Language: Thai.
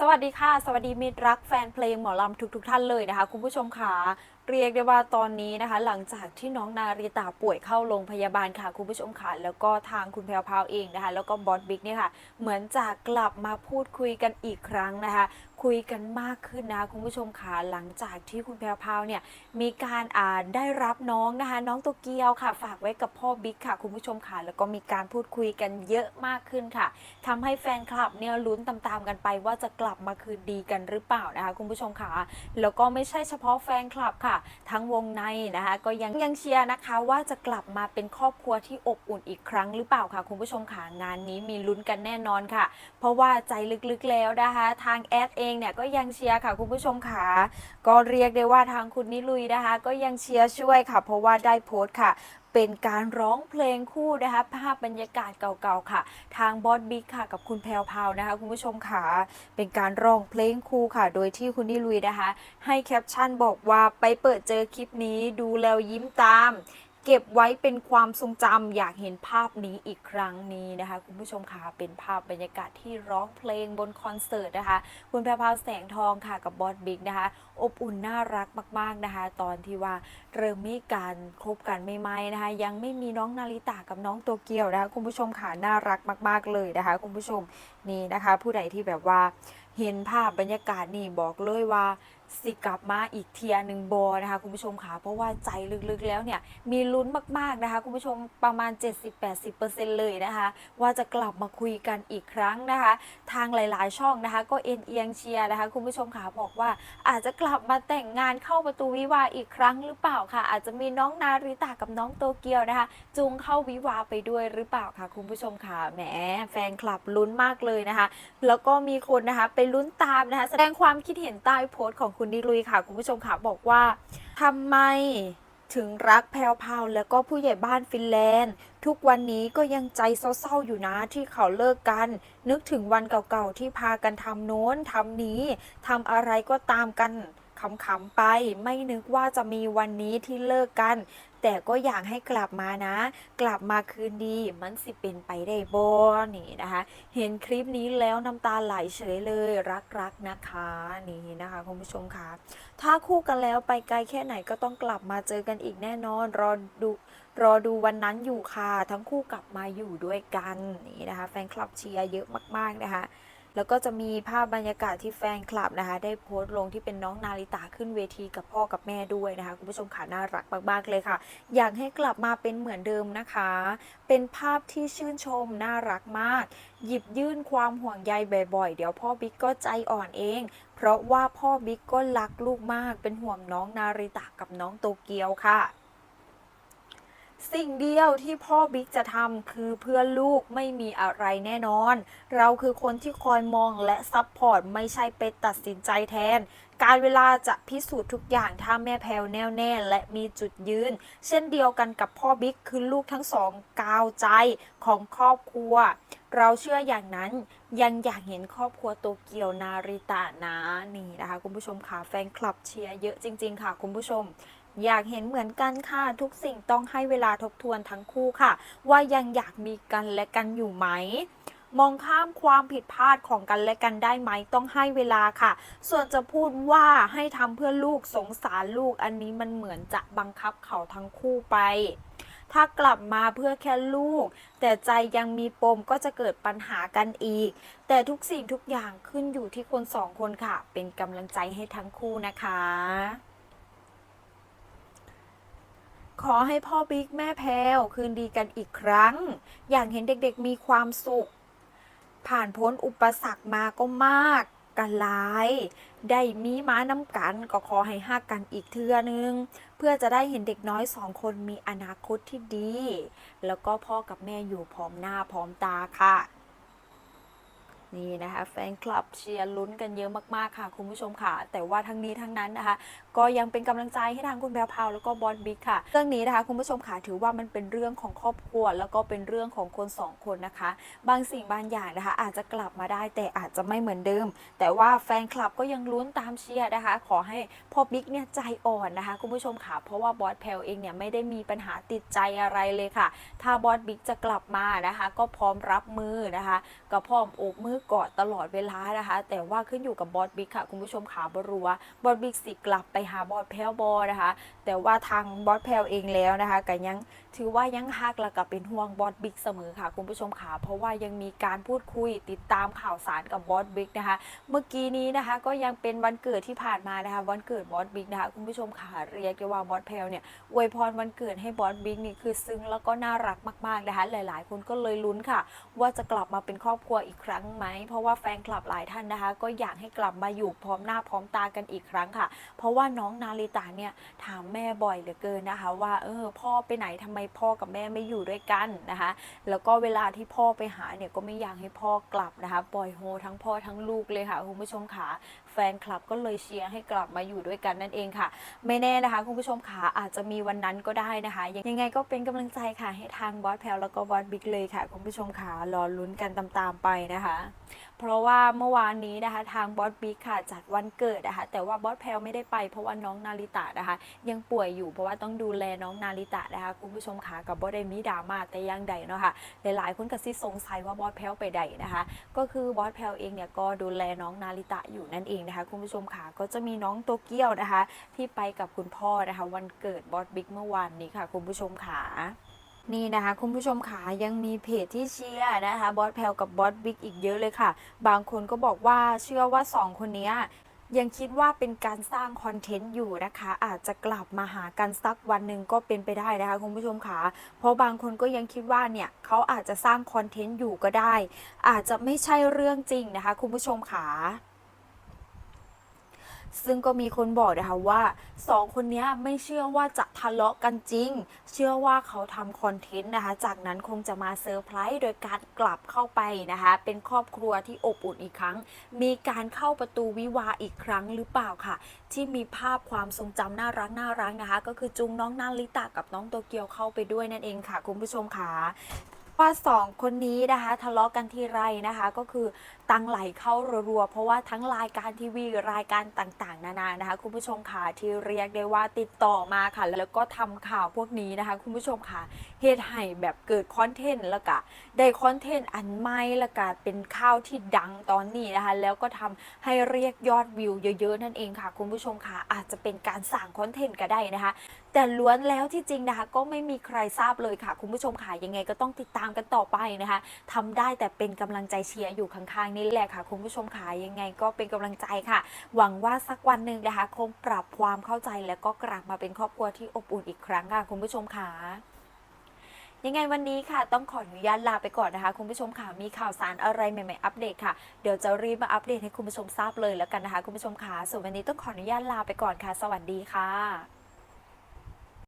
สวัสดีค่ะ สวัสดีมิตรรักแฟนเพลงหมอลำทุกๆทท่านเลยนะคะ คุณผู้ชมค่ะเรียกได้ว่าตอนนี้นะคะ หลังจากที่น้องนาริตาป่วยเข้าโรงพยาบาลค่ะคุณผู้ชมค่ะแล้วก็ทางคุณแพรวพาวเองนะคะ แล้วก็บอสบิ๊กเนี่ยค่ะ เหมือนจะกลับมาพูดคุยกันอีกครั้งนะคะ คุยกันมากขึ้นนะคุณผู้ชมค่ะหลังจากที่คุณแพรวพาวเนี่ยมีการอ่านได้รับน้องนะคะ น้องโตเกียวค่ะ ฝากไว้กับพ่อบิ๊กค่ะ คุณผู้ชมค่ะแล้วก็มีการพูดคุยกันเยอะมากขึ้นค่ะทำให้แฟนคลับเนี่ยลุ้นตามๆกันไปว่าจะกลับมาคืนดีกันหรือเปล่านะคะ คุณผู้ชมค่ะแล้วก็ไม่ใช่เฉพาะแฟนคลับค่ะ ทั้งวงในนะคะ ก็ยังยังเชียร์นะคะว่าจะกลับมาเป็นครอบครัวที่อบอุ่นอีกครั้งหรือเปล่าค่ะ คุณผู้ชมค่ะงานนี้มีลุ้นกันแน่นอนค่ะ เพราะว่าใจลึกๆแล้วนะคะ ทางแอดเองเนี่ยก็ยังเชียร์ค่ะคุณผู้ชมค่ะก็เรียกได้ว่าทางคุณนิลุยนะคะ ก็ยังเชียร์ช่วยค่ะ เพราะว่าได้โพสต์ค่ะเป็นการร้องเพลงคู่นะคะภาพบรรยากาศเก่าๆค่ะ ทางบอสบิ๊กค่ะกับคุณแพรวพาวนะคะคุณผู้ชมค่ะเป็นการร้องเพลงคู่ค่ะ โดยที่คุณนิลุยนะคะ ให้แคปชั่นบอกว่าไปเปิดเจอคลิปนี้ดูแล้วยิ้มตาม เก็บไว้เป็นความทรงจำอยากเห็นภาพนี้อีกครั้งนี้นะคะ คุณผู้ชมค่ะเป็นภาพบรรยากาศที่ร้องเพลงบนคอนเสิร์ตนะคะ คุณแพรวพาวแสงทองค่ะกับบอสบิ๊กนะคะ อบอุ่นน่ารักมาก ๆนะคะ ตอนที่ว่าเริ่มมีการคบกันไม่ไม่นะคะ ยังไม่มีน้องนาริตากับน้องโตเกียวนะคะ คุณผู้ชมค่ะน่ารักมาก ๆ เลยนะคะ คุณผู้ชมนี่นะคะ ผู้ใดที่แบบว่าเห็นภาพบรรยากาศนี่บอกเลยว่าสิกลับมาอีกเทียหนึ่งบอนะคะคุณผู้ชมค่ะเพราะว่าใจลึกๆแล้วเนี่ยมีลุ้นมากๆนะคะคุณผู้ชมประมาณ 70-80%เลยนะคะว่าจะกลับมาคุยกันอีกครั้งนะคะ ทางหลายๆ ช่องนะคะ ก็เอ็นเอียงเชียร์นะคะคุณผู้ชมค่ะบอกว่าอาจจะกลับมาแต่งงานเข้าประตูวิวาอีกครั้งหรือเปล่าค่ะ อาจจะมีน้องนาริตากับน้องโตเกียวนะคะ จูงเข้าวิวาไปด้วยหรือเปล่าค่ะคุณผู้ชมค่ะแหมแฟนคลับลุ้นมากเลยนะคะ แล้วก็มีคนนะคะไปลุ้นตามนะคะแสดงความคิดเห็นใต้โพสต์ของคุณนิลุยค่ะ คุณผู้ชมค่ะบอกว่าทำไมถึงรักแพลวพาวแล้วก็ผู้ใหญ่บ้านฟินแลนด์ ทุกวันนี้ก็ยังใจเศร้าๆอยู่นะที่เขาเลิกกัน นึกถึงวันเก่าๆที่พากันทำโน้นทำนี้ทำอะไรก็ตามกัน ขำๆไป ไม่นึกว่าจะมีวันนี้ที่เลิกกัน แต่ก็อยากให้กลับมานะ กลับมาคืนดี มันสิเป็นไปได้บ่นี่นะคะ เห็นคลิปนี้แล้วน้ำตาไหลเฉยเลยรักๆนะคะนี่นะคะคุณผู้ชมค่ะถ้าคู่กันแล้วไปไกลแค่ไหนก็ต้องกลับมาเจอกันอีกแน่นอนรอดูรอดูวันนั้นอยู่ค่ะ ทั้งคู่กลับมาอยู่ด้วยกันนี่นะคะ แฟนคลับเชียร์เยอะมากๆนะคะ แล้วก็จะมีภาพบรรยากาศที่แฟนคลับนะคะ ได้โพสต์ลงที่เป็นน้องนาริตาขึ้นเวทีกับพ่อกับแม่ด้วยนะคะ คุณผู้ชมค่ะน่ารักมากๆเลยค่ะ อยากให้กลับมาเป็นเหมือนเดิมนะคะ เป็นภาพที่ชื่นชมน่ารักมาก หยิบยื่นความห่วงใยบ่อยๆ เดี๋ยวพ่อบิ๊กก็ใจอ่อนเอง เพราะว่าพ่อบิ๊กก็รักลูกมากเป็นห่วงน้องนาริตะกับน้องโตเกียวค่ะ สิ่งเดียวที่พ่อบิ๊กจะทำคือเพื่อลูกไม่มีอะไรแน่นอน เราคือคนที่คอยมองและซัพพอร์ตไม่ใช่ไปตัดสินใจแทน การเวลาจะพิสูจน์ทุกอย่างถ้าแม่แพลวแน่วแน่และมีจุดยืน เช่นเดียวกันกับพ่อบิ๊กคือลูกทั้งสองกาวใจของครอบครัว เราเชื่ออย่างนั้นยังอยากเห็นครอบครัวโตเกียวนาริตะนะนี่นะคะ คุณผู้ชมค่ะแฟนคลับเชียร์เยอะจริง ๆ ค่ะ คุณผู้ชม อยากเห็นเหมือนกันค่ะ ทุกสิ่งต้องให้เวลาทบทวนทั้งคู่ค่ะ ว่ายังอยากมีกันและกันอยู่ไหม มองข้ามความผิดพลาดของกันและกันได้ไหมต้องให้เวลาค่ะ ส่วนจะพูดว่าให้ทำเพื่อลูกสงสารลูกอันนี้มันเหมือนจะบังคับเขาทั้งคู่ไปถ้ากลับมาเพื่อแค่ลูก แต่ใจยังมีปมก็จะเกิดปัญหากันอีก แต่ทุกสิ่งทุกอย่างขึ้นอยู่ที่คนสองคนค่ะ เป็นกำลังใจให้ทั้งคู่นะคะ ขอให้พ่อบิ๊กแม่แพลวคืนดีกันอีกครั้ง อยากเห็นเด็กๆมีความสุข ผ่านพ้นอุปสรรคมาก็มากกันหลาย ได้มีม้าน้ำกันก็ขอให้ฮักกันอีกเทื่อนึง เพื่อจะได้เห็นเด็กน้อยสองคนมีอนาคตที่ดี แล้วก็พ่อกับแม่อยู่พร้อมหน้าพร้อมตาค่ะ นี่นะคะแฟนคลับเชียร์ลุ้นกันเยอะมากๆค่ะ คุณผู้ชมค่ะ แต่ว่าทั้งนี้ทั้งนั้นนะคะ ก็ยังเป็นกำลังใจให้ทางคุณแพรวพาวแล้วก็บอสบิ๊กค่ะ เรื่องนี้นะคะคุณผู้ชมค่ะถือว่ามันเป็นเรื่องของครอบครัว แล้วก็เป็นเรื่องของคนสองคนนะคะ บางสิ่งบางอย่างนะคะ อาจจะกลับมาได้แต่อาจจะไม่เหมือนเดิม แต่ว่าแฟนคลับก็ยังลุ้นตามเชียร์นะคะ ขอให้พ่อบิ๊กเนี่ยใจอ่อนนะคะ คุณผู้ชมค่ะเพราะว่าบอสแพลวเองเนี่ยไม่ได้มีปัญหาติดใจอะไรเลยค่ะ ถ้าบอสบิ๊กจะกลับมานะคะ ก็พร้อมรับมือนะคะก็พร้อมโอบมือกอดตลอดเวลานะคะ แต่ว่าขึ้นอยู่กับบอสบิ๊กค่ะ คุณผู้ชมขาบรัวบอสบิ๊กสิกลับไปหาบอสแพลวบอนะคะ แต่ว่าทางบอสแพลวเองแล้วนะคะก็ยังถือว่ายังฮักและก็เป็นห่วงบอสบิ๊กเสมอค่ะ คุณผู้ชมขาเพราะว่ายังมีการพูดคุยติดตามข่าวสารกับบอสบิ๊กนะคะ เมื่อกี้นี้นะคะก็ยังเป็นวันเกิดที่ผ่านมานะคะ วันเกิดบอสบิ๊กนะคะคุณผู้ชมขาเรียกได้ว่าบอสแพลวเนี่ยอวยพรวันเกิดให้บอสบิ๊กนี่คือซึ้งแล้วก็น่ารักมากๆนะคะ หลาย ๆ คนก็เลยลุ้นค่ะ ว่าจะกลับมาเป็นครอบครัวอีกครั้งไหมเพราะว่าแฟนคลับหลายท่านนะคะ ก็อยากให้กลับมาอยู่พร้อมหน้าพร้อมตากันอีกครั้งค่ะ เพราะว่าน้องนาริตาเนี่ยถามแม่บ่อยเหลือเกินนะคะ ว่าเออพ่อไปไหนทำไมพ่อกับแม่ไม่อยู่ด้วยกันนะคะ แล้วก็เวลาที่พ่อไปหาเนี่ยก็ไม่อยากให้พ่อกลับนะคะปล่อยโฮทั้งพ่อทั้งลูกเลยค่ะคุณผู้ชมค่ะ แฟนคลับก็เลยเชียร์ให้กลับมาอยู่ด้วยกันนั่นเองค่ะ ไม่แน่นะคะคุณผู้ชมค่ะอาจจะมีวันนั้นก็ได้นะคะ ยังไงก็เป็นกำลังใจค่ะให้ทางบอสแพลแล้วก็บอสบิ๊กเลยค่ะ คุณผู้ชมค่ะรอลุ้นกันตามๆไปนะคะ เพราะว่าเมื่อวานนี้นะคะ ทางบอสบิ๊กค่ะจัดวันเกิดนะคะ แต่ว่าบอสแพลไม่ได้ไปเพราะว่าน้องนาริตะนะคะ ยังป่วยอยู่เพราะว่าต้องดูแลน้องนาริตะนะคะคุณผู้ชมค่ะกับบอสได้มีดราม่าแต่ยังใดเนาะค่ะหลายๆคนก็ซิสงสัยว่าบอสแพลไปใดนะคะ ก็คือบอสแพลเองเนี่ยก็ดูแลน้องนาริตะอยู่นั่นเองนะคะ คุณผู้ชมค่ะก็จะมีน้องโตเกียวนะคะ ที่ไปกับคุณพ่อนะคะ วันเกิดบอสบิ๊กเมื่อวานนี้ค่ะ คุณผู้ชมค่ะนี่นะคะ คุณผู้ชมขายังมีเพจที่เชียร์นะคะบอสแพลกับบอสบิ๊กอีกเยอะเลยค่ะ บางคนก็บอกว่าเชื่อว่าสองคนนี้ยยังคิดว่าเป็นการสร้างคอนเทนต์อยู่นะคะ อาจจะกลับมาหากันสักวันหนึ่งก็เป็นไปได้นะคะคุณผู้ชมขาเพราะบางคนก็ยังคิดว่าเนี่ยเขาอาจจะสร้างคอนเทนต์อยู่ก็ได้ อาจจะไม่ใช่เรื่องจริงนะคะ คุณผู้ชมขา ซึ่งก็มีคนบอกนะคะว่าสองคนนี้ไม่เชื่อว่าจะทะเลาะกันจริง เชื่อว่าเขาทำคอนเทนต์นะคะ จากนั้นคงจะมาเซอร์ไพรส์โดยการกลับเข้าไปนะคะ เป็นครอบครัวที่อบอุ่นอีกครั้ง มีการเข้าประตูวิวาอีกครั้งหรือเปล่าค่ะ ที่มีภาพความทรงจำน่ารักน่ารักนะคะ ก็คือจุงน้องนาริตะกับน้องโตเกียวเข้าไปด้วยนั่นเองค่ะ คุณผู้ชมค่ะ ว่าสองคนนี้นะคะทะเลาะกันทีไรนะคะ ก็คือตังไหลเข้ารัวๆเพราะว่าทั้งรายการทีวีรายการต่างๆ นานานะคะ คุณผู้ชมค่ะที่เรียกได้ว่าติดต่อมาค่ะ แล้วก็ทำข่าวพวกนี้นะคะ คุณผู้ชมค่ะเฮ็ดให้แบบเกิดคอนเทนต์แล้วก็ได้คอนเทนต์อันใหม่แล้วก็เป็นข่าวที่ดังตอนนี้นะคะ แล้วก็ทำให้เรียกยอดวิวเยอะๆนั่นเองค่ะ คุณผู้ชมค่ะอาจจะเป็นการสั่งคอนเทนต์ก็ได้นะคะ แต่ล้วนแล้วที่จริงนะคะ ก็ไม่มีใครทราบเลยค่ะ คุณผู้ชมค่ะยังไงก็ต้องติดตามกันต่อไปนะคะทำได้แต่เป็นกำลังใจเชียร์อยู่ข้างๆนี่แหละค่ะ คุณผู้ชมค่ะยังไงก็เป็นกำลังใจค่ะ หวังว่าสักวันหนึ่งนะคะคงปรับความเข้าใจแล้วก็กลับมาเป็นครอบครัวที่อบอุ่นอีกครั้งค่ะ คุณผู้ชมค่ะยังไงวันนี้ค่ะ ต้องขออนุญาตลาไปก่อนนะคะ คุณผู้ชมค่ะ มีข่าวสารอะไรใหม่ๆอัปเดตค่ะ เดี๋ยวจะรีบมาอัปเดตให้คุณผู้ชมทราบเลยแล้วกันนะคะ คุณผู้ชมค่ะส่วนวันนี้ต้องขออนุญาตลาไปก่อนค่ะ สวัสดีค่ะ